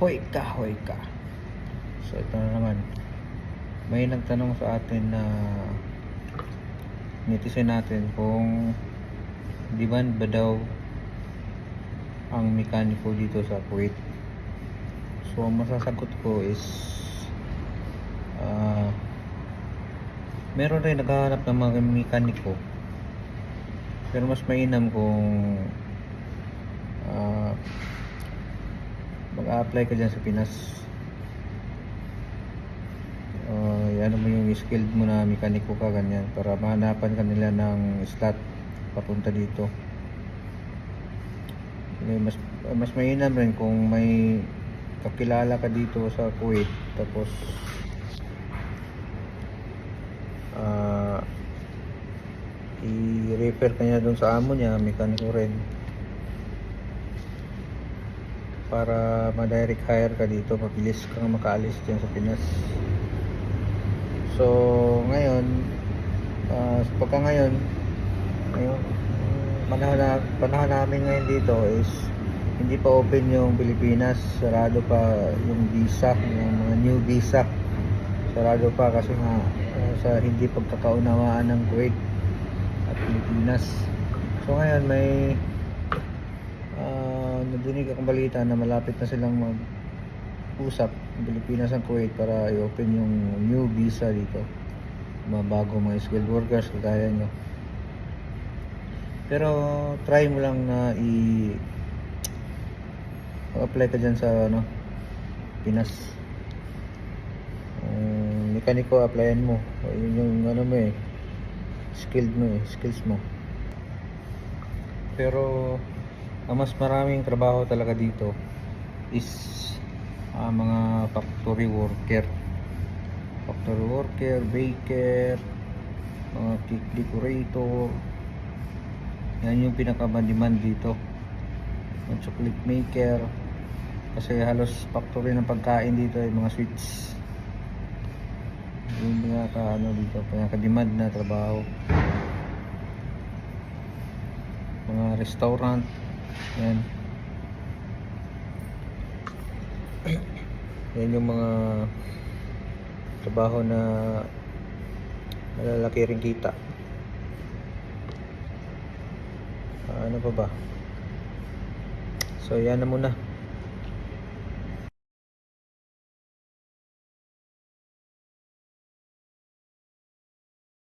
Hoy ka, hoy ka. So ito na naman. May nagtanong sa atin na netizen natin kung di ba ba daw ang mekaniko dito sa Kuwait. So masasagot ko is ah meron rin naghahanap ng mga mekaniko pero mas mainam kung mag-apply ka dyan sa Pinas. Uh, ano mo yung skilled mo na mekaniko ka ganyan para mahanapan ka nila ng slot papunta dito. Eh, mas mas mainam rin kung may kakilala ka dito sa Kuwait tapos ah i-refer ka niya doon sa amo niya mekaniko rin para ma-direct hire ka dito mabilis kang makaalis dyan sa Pinas. So ngayon uh, pagka ngayon ngayon panahon, na, panahon namin ngayon dito is hindi pa open yung Pilipinas sarado pa yung visa yung mga new visa. Sarado pa kasi nga uh, sa hindi pagkakaunawaan ng Kuwait at Pilipinas. So ngayon may nadinig akong balita na malapit na silang mag-usap ng Pilipinas at Kuwait para i-open yung new visa dito. Mga bago mga skilled workers kagaya nyo. Pero try mo lang na i apply ka dyan sa ano Pinas. Um, mekaniko applyan mo. Yun yung ano mo eh skilled mo eh skills mo. Pero ang mas maraming trabaho talaga dito is ah, mga factory worker. Factory worker, baker mga cake decorator. Yan yung pinaka-demand dito. Yung chocolate maker. Kasi halos factory ng pagkain dito ay mga sweets. Yung pinaka ano dito pinaka-demand na trabaho. Mga restaurant yan. Yan yung mga trabaho na malalaki rin kita. Ah, ano pa ba? So yan na muna